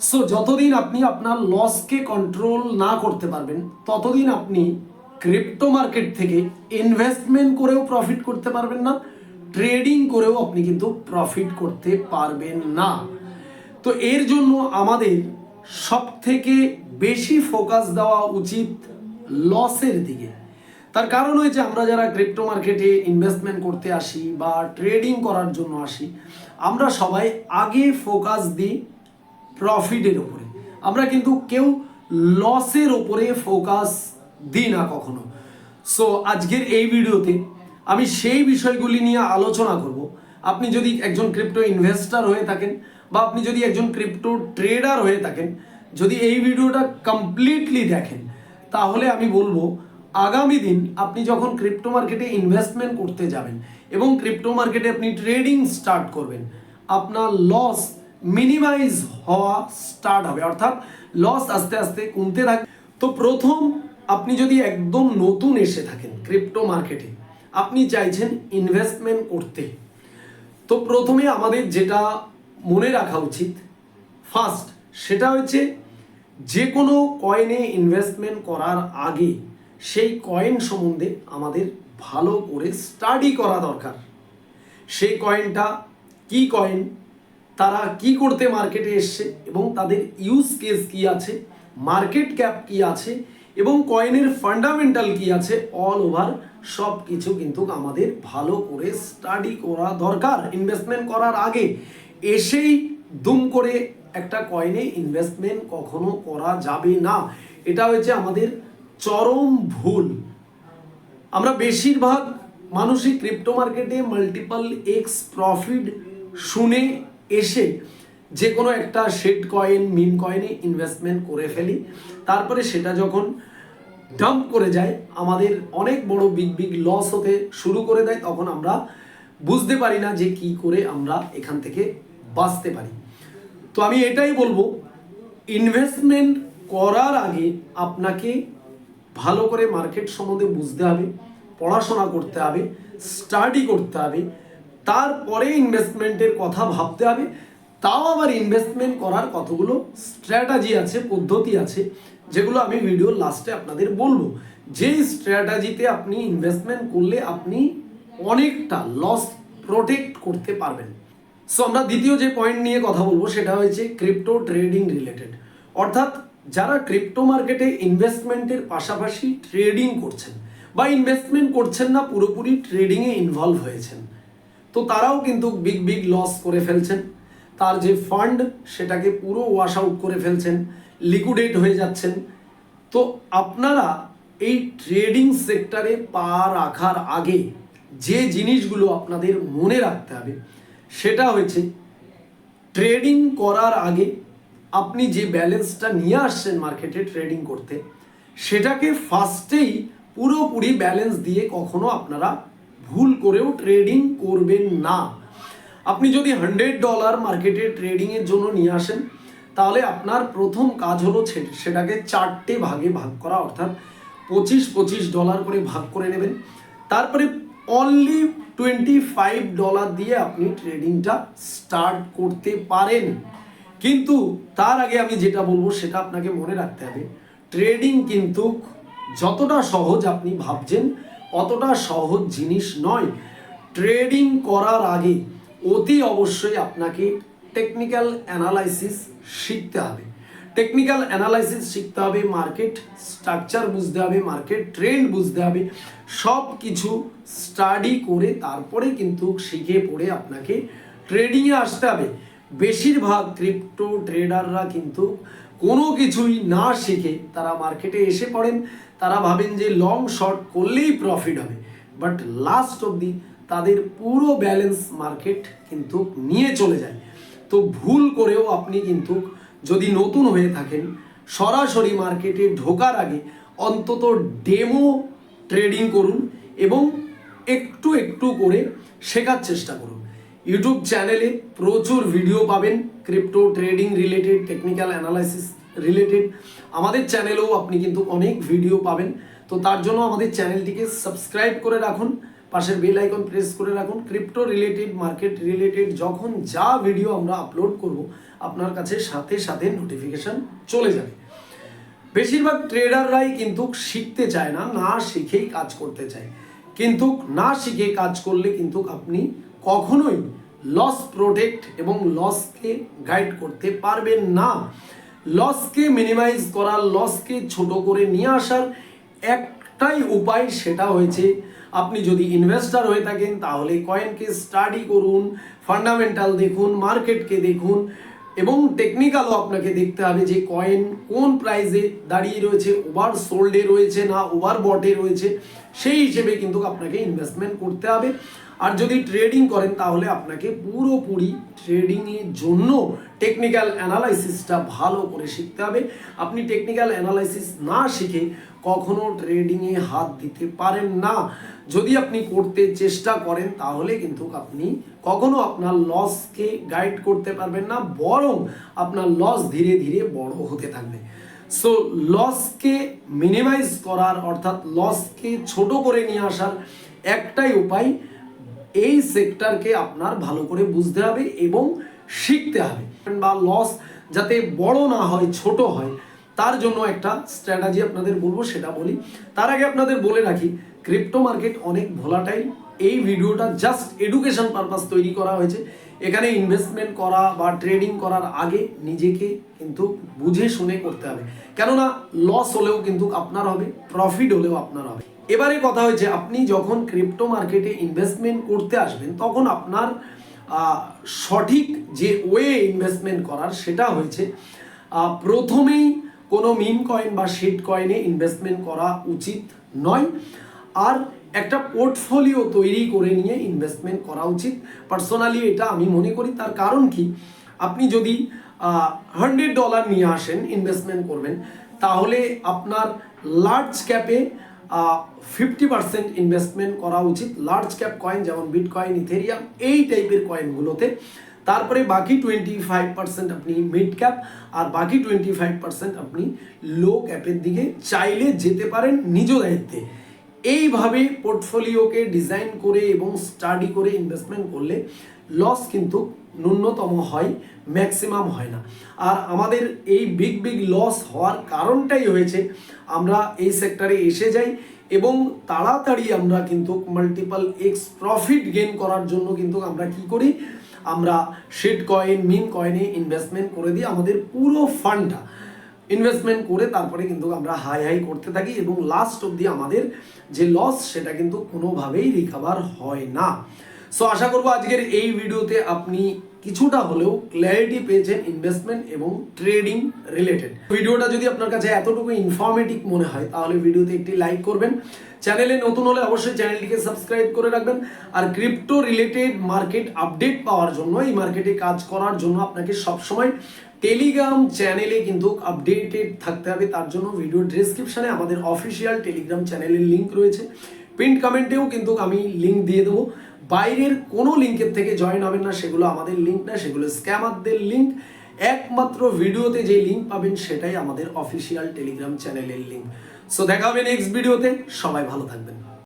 So যতদিন আপনি আপনার লসকে কন্ট্রোল না করতে পারবেন, ততদিন আপনি ক্রিপ্টো মার্কেট থেকে ইনভেস্টমেন্ট করেও প্রফিট করতে পারবেন না ট্রেডিং করেও আপনি কিন্তু প্রফিট করতে পারবেন না। তো এর জন্য আমাদের সব থেকে বেশি ফোকাস দেওয়া উচিত লসের দিকে। তার কারণ হয়েছে, আমরা যারা ক্রিপ্টো মার্কেটে ইনভেস্টমেন্ট করতে আসি বা ট্রেডিং করার জন্য আসি, আমরা সবাই আগে ফোকাস দিই প্রফিটের উপরে। আমরা কিন্তু কেউ লসের ওপরে ফোকাস দিই না কখনো। সো আজকের এই ভিডিওতে আমি সেই বিষয়গুলি নিয়ে আলোচনা করব। আপনি যদি একজন ক্রিপ্টো ইনভেস্টর হয়ে থাকেন বা আপনি যদি একজন ক্রিপ্টো ট্রেডার হয়ে থাকেন, যদি এই ভিডিওটা কমপ্লিটলি দেখেন, তাহলে আমি বলব, আগামী দিন আপনি যখন ক্রিপ্টো মার্কেটে ইনভেস্টমেন্ট করতে যাবেন এবং ক্রিপ্টো মার্কেটে আপনি ট্রেডিং স্টার্ট করবেন, আপনার লস মিনিমাইজ হওয়া স্টার্ট হবে, অর্থাৎ লস আস্তে আস্তে কমতে থাকবে তো প্রথম আপনি যদি একদম নতুন এসে থাকেন ক্রিপ্টো মার্কেটে আপনি চাইছেন ইনভেস্টমেন্ট করতে। তো প্রথমে আমাদের যেটা মনে রাখা উচিত ফার্স্ট সেটা হচ্ছে যে কোনো কয়েনে ইনভেস্টমেন্ট করার আগে সেই কয়েন সম্বন্ধে আমাদের ভালো করে স্টাডি করা দরকার। সেই কয়েনটা কি কয়েন তারা কি করতে মার্কেটে এসছে এবং তাদের ইউজ কেস কি আছে মার্কেট ক্যাপ কি আছে এবং কয়েনের ফান্ডামেন্টাল কি আছে অল ওভার সব কিছু কিন্তু আমাদের ভালো করে স্টাডি করা দরকার। ইনভেস্টমেন্ট করার আগে এসেই দুম করে একটা কয়েনে ইনভেস্টমেন্ট কখনো করা যাবে না। এটা হয়েছে আমাদের চরম ভুল। আমরা বেশিরভাগ মানুষই ক্রিপ্টো মার্কেটে মাল্টিপল এক্স প্রফিট শুনে এসে যে কোনো একটা শেড কয়েন মিন কয়েনে ইনভেস্টমেন্ট করে ফেলি। তারপরে সেটা যখন ডাম্প করে যায়, আমাদের অনেক বড় বিগ বিগ লস হতে শুরু করে দেয়, তখন আমরা বুঝতে পারি না যে কি করে আমরা এখান থেকে বাঁচতে পারি। তো আমি এটাই বলব ইনভেস্টমেন্ট করার আগে আপনাকে ভালো করে মার্কেট সম্বন্ধে বুঝতে হবে, পড়াশোনা করতে হবে স্টাডি করতে হবে তারপরে ইনভেস্টমেন্টের কথা ভাবতে হবে। তাও আবার ইনভেস্টমেন্ট করার কতগুলো স্ট্র্যাটাজি আছে, পদ্ধতি আছে, যেগুলো আমি ভিডিওর লাস্টে আপনাদের বলব। যেই স্ট্র্যাটাজিতে আপনি ইনভেস্টমেন্ট করলে আপনি অনেকটা লস প্রোটেক্ট করতে পারবেন। সো আমরা দ্বিতীয় যে পয়েন্ট নিয়ে কথা বলব, সেটা হয়েছে ক্রিপ্টো ট্রেডিং রিলেটেড অর্থাৎ যারা ক্রিপ্টো মার্কেটে ইনভেস্টমেন্টের পাশাপাশি ট্রেডিং করছেন বা ইনভেস্টমেন্ট করছেন না, পুরোপুরি ট্রেডিংয়ে ইনভলভ হয়েছেন। তো তারাও কিন্তু বিগ বিগ লস করে ফেলছেন। তার যে ফান্ড সেটাকে পুরো ওয়াশ আউট করে ফেলছেন লিকুইডেট হয়ে যাচ্ছেন। তো আপনারা এই ট্রেডিং সেক্টরে পা রাখার আগে যে জিনিসগুলো আপনাদের মনে রাখতে হবে, সেটা হয়েছে ট্রেডিং করার আগে আপনি যে ব্যালেন্সটা নিয়ে আসছেন মার্কেটে ট্রেডিং করতে, সেটাকে ফার্স্টেই পুরোপুরি ব্যালেন্স দিয়ে কখনো আপনারা ভুল করেও ট্রেডিং করবেন না। আপনি যদি হান্ড্রেড ডলার মার্কেটে ট্রেডিংয়ের জন্য নিয়ে আসেন, তাহলে আপনার প্রথম কাজ হলো সেটাকে চারটে ভাগে ভাগ করা, অর্থাৎ পঁচিশ পঁচিশ ডলার করে ভাগ করে নেবেন। তারপরে অনলি টোয়েন্টি ফাইভ ডলার দিয়ে আপনি ট্রেডিংটা স্টার্ট করতে পারেন। কিন্তু তার আগে আমি যেটা বলব, সেটা আপনাকে মনে রাখতে হবে ট্রেডিং কিন্তু যতটা সহজ আপনি ভাবছেন অতটা সহজ জিনিস নয়। ট্রেডিং করার আগে অতি অবশ্যই আপনাকে টেকনিক্যাল অ্যানালাইসিস শিখতে হবে। টেকনিক্যাল অ্যানালাইসিস শিখতে হবে মার্কেট স্ট্রাকচার বুঝতে হবে মার্কেট ট্রেন্ড বুঝতে হবে সব কিছু স্টাডি করে তারপরে কিন্তু শিখে পড়ে আপনাকে ট্রেডিংয়ে আসতে হবে। বেশিরভাগ ক্রিপ্টো ট্রেডাররা কিন্তু কোনো কিছুই না শিখে তারা মার্কেটে এসে পড়েন। তারা ভাবেন যে লং শর্ট করলেই প্রফিট হবে। বাট লাস্ট অবধি তাদের পুরো ব্যালেন্স মার্কেট কিন্তু নিয়ে চলে যায়। তো ভুল করেও আপনি কিন্তু যদি নতুন হয়ে থাকেন, সরাসরি মার্কেটে ঢোকার আগে অন্তত ডেমো ট্রেডিং করুন এবং একটু একটু করে শেখার চেষ্টা করুন। ইউটিউব চ্যানেলে প্রচুর ভিডিও পাবেন, crypto trading related, technical analysis related. আমাদের চ্যানেলেও আপনি কিন্তু অনেক ভিডিও পাবেন। তো তার জন্য আমাদের চ্যানেলটিকে সাবস্ক্রাইব করে রাখুন, পাশের বেল আইকন প্রেস করে রাখুন। ক্রিপ্টো রিলেটেড, মার্কেট রিলেটেড যখন যা ভিডিও আমরা আপলোড করব, আপনার কাছে সাথে সাথে নোটিফিকেশন চলে যাবে। বেশিরভাগ ট্রেডাররাই কিন্তু শিখতে চায় না না শিখেই কাজ করতে চায়। কিন্তু না শিখে কাজ করলে কিন্তু আপনি কখনোই লস প্রোটেক্ট এবং লসকে গাইড করতে পারবেন না। লসকে মিনিমাইজ করার লসকে ছোট করে নিয়ে আসার একটাই উপায় সেটা হয়েছে, আপনি যদি ইনভেস্টার হয়ে থাকেন তাহলে কয়েনকে স্টাডি করুন ফান্ডামেন্টাল দেখুন মার্কেটকে দেখুন এবং টেকনিক্যালও আপনাকে দেখতে হবে যে কয়েন কোন প্রাইসে দাঁড়িয়ে রয়েছে ওভার সোল্ডে রয়েছে না ওভার বটে রয়েছে। সেই হিসেবে কিন্তু আপনাকে ইনভেস্টমেন্ট করতে হবে। আর যদি ট্রেডিং করেন, তাহলে আপনাকে পুরোপুরি ট্রেডিংয়ের জন্য টেকনিক্যাল অ্যানালাইসিসটা ভালো করে শিখতে হবে। আপনি টেকনিক্যাল অ্যানালাইসিস না শিখে কখনো ট্রেডিংয়ে হাত দিতে পারেন না। যদি আপনি করতে চেষ্টা করেন, তাহলে কিন্তু আপনি কখনো আপনার লসকে গাইড করতে পারবেন না, বরং আপনার লস ধীরে ধীরে বড় হতে থাকবে। সো লসকে মিনিমাইজ করার, অর্থাৎ লসকে ছোট করে নিয়ে আসার একটাই উপায়, এই সেক্টরকে আপনার ভালো করে বুঝতে হবে এবং শিখতে হবে। বা লস যাতে বড় না হয়, ছোট হয়, তার জন্য একটা স্ট্র্যাটাজি আপনাদের বলব, সেটা বলি। তার আগে আপনাদের বলে রাখি ক্রিপ্টো মার্কেট অনেক ভোলাটাইল এই ভিডিওটা জাস্ট এডুকেশন পারপাস তৈরি করা হয়েছে। এখানে ইনভেস্টমেন্ট করা বা ট্রেডিং করার আগে নিজেকে কিন্তু বুঝে শুনে করতে হবে। কেননা লস হলেও কিন্তু আপনার হবে প্রফিট হলেও আপনার হবে। এবারে কথা হয়েছে, আপনি যখন ক্রিপ্টো মার্কেটে ইনভেস্টমেন্ট করতে আসবেন, তখন আপনার সঠিক যে ওয়ে ইনভেস্টমেন্ট করার সেটা হয়েছে প্রথমেই কোনো মিন কয়েন বা শিট কয়েনে ইনভেস্টমেন্ট করা উচিত নয়। আর একটা পোর্টফোলিও তৈরি করে নিয়ে ইনভেস্টমেন্ট করা উচিত। পার্সোনালি এটা আমি মনে করি, তার কারণ কি? আপনি যদি হান্ড্রেড ডলার নিয়ে আসেন ইনভেস্টমেন্ট করবেন, তাহলে আপনার লার্জ ক্যাপে ফিফটি পার্সেন্ট ইনভেস্টমেন্ট করা উচিত। লার্জ ক্যাপ কয়েন যেমন বিটকয়েন ইথেরিয়াম এই টাইপের কয়েনগুলোতে তারপরে বাকি টোয়েন্টি ফাইভ পার্সেন্ট আপনি মিড ক্যাপ আর বাকি টোয়েন্টি ফাইভ পার্সেন্ট আপনি লো ক্যাপের দিকে চাইলে যেতে পারেন নিজ দায়িত্বে। এইভাবে পোর্টফোলিওকে ডিজাইন করে এবং স্টাডি করে ইনভেস্টমেন্ট করলে লস কিন্তু ন্যূনতম হয় ম্যাক্সিমাম হয় না। আর আমাদের এই বিগ বিগ লস হওয়ার কারণটাই হয়েছে, আমরা এই সেক্টরে এসে যাই এবং তাড়াতাড়ি আমরা কিন্তু মাল্টিপল এক্স প্রফিট গেইন করার জন্য কিন্তু আমরা কি করি? আমরা শিট কয়েন মিন কয়েনে ইনভেস্টমেন্ট করে দিই আমাদের পুরো ফান্ডটা ইনভেস্টমেন্ট করে তারপরে কিন্তু আমরা হাই হাই করতে থাকি এবং লাস্ট অবধি আমাদের যে লস সেটা কিন্তু কোনোভাবেই রিকভার হয় না। সো আশা করব আজকের এই ভিডিওতে আপনি কিছুটা হলেও ক্ল্যারিটি পেয়েছেন ইনভেস্টমেন্ট এবং ট্রেডিং রিলেটেড ভিডিওটা যদি আপনার কাছে এতটুকু ইনফরমেটিভ মনে হয়, তাহলে ভিডিওতে একটি লাইক করবেন। চ্যানেলে নতুন হলে অবশ্যই চ্যানেলটিকে সাবস্ক্রাইব করে রাখবেন। আর ক্রিপ্টো রিলেটেড মার্কেট আপডেট পাওয়ার জন্য, এই মার্কেটে কাজ করার জন্য আপনাকে সবসময় টেলিগ্রাম চ্যানেলে কিন্তু আপডেটেড থাকতে হবে, তার জন্য ভিডিও ডেসক্রিপশনে আমাদের অফিসিয়াল টেলিগ্রাম চ্যানেলের লিঙ্ক রয়েছে। পিন্ট কমেন্টেও কিন্তু আমি লিঙ্ক দিয়ে দেবো। বাইরের কোনো লিঙ্কের থেকে জয়েন হবেন না, সেগুলো আমাদের লিঙ্ক না, সেগুলো স্ক্যামারদের লিঙ্ক একমাত্র ভিডিওতে যে লিঙ্ক পাবেন, সেটাই আমাদের অফিসিয়াল টেলিগ্রাম চ্যানেলের লিঙ্ক সো দেখা হবে নেক্সট ভিডিওতে সবাই ভালো থাকবেন।